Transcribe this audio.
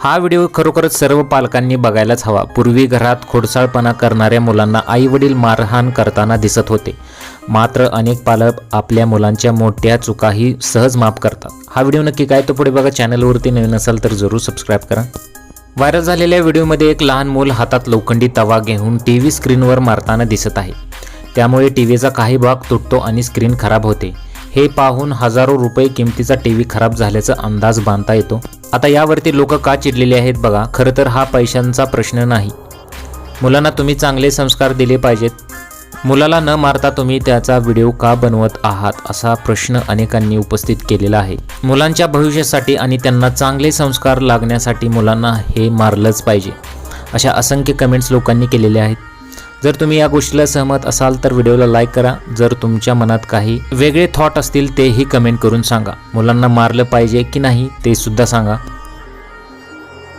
हा व्हिडिओ खरोखरच सर्व पालकांनी बघायलाच हवा. पूर्वी घरात खोडसाळपणा करणाऱ्या मुलांना आईवडील मारहाण करताना दिसत होते. मात्र अनेक पालक आपल्या मुलांच्या मोठ्या चुकाही सहज माफ करतात. हा व्हिडिओ नक्की काय तो पुढे बघा. चॅनलवरती नवीन असाल तर जरूर सबस्क्राईब करा. व्हायरल झालेल्या व्हिडिओमध्ये एक लहान मूल हातात लोखंडी तवा घेऊन टी व्ही स्क्रीनवर मारताना दिसत आहे. त्यामुळे टी व्हीचा काही भाग तुटतो आणि स्क्रीन खराब होते. हे पाहून हजारो रुपये किमतीचा टी व्ही खराब झाल्याचा अंदाज बांधता येतो. आता यावरती लोक का चिडलेले आहेत बघा. खरं तर हा पैशांचा प्रश्न नाही. मुलांना तुम्ही चांगले संस्कार दिले पाहिजेत. मुलाला न मारता तुम्ही त्याचा व्हिडिओ का बनवत आहात असा प्रश्न अनेकांनी उपस्थित केलेला आहे. मुलांच्या भविष्यासाठी आणि त्यांना चांगले संस्कार लागण्यासाठी मुलांना हे मारलंच पाहिजे. अशा असंख्य कमेंट्स लोकांनी केलेल्या आहेत. जर तुम्ही या गोष्टीला सहमत असाल तर व्हिडिओला लाईक करा. जर तुमच्या मनात काही वेगळे थॉट असतील तेही कमेंट करून सांगा. मुलांना मारलं पाहिजे की नाही ते सुद्धा सांगा.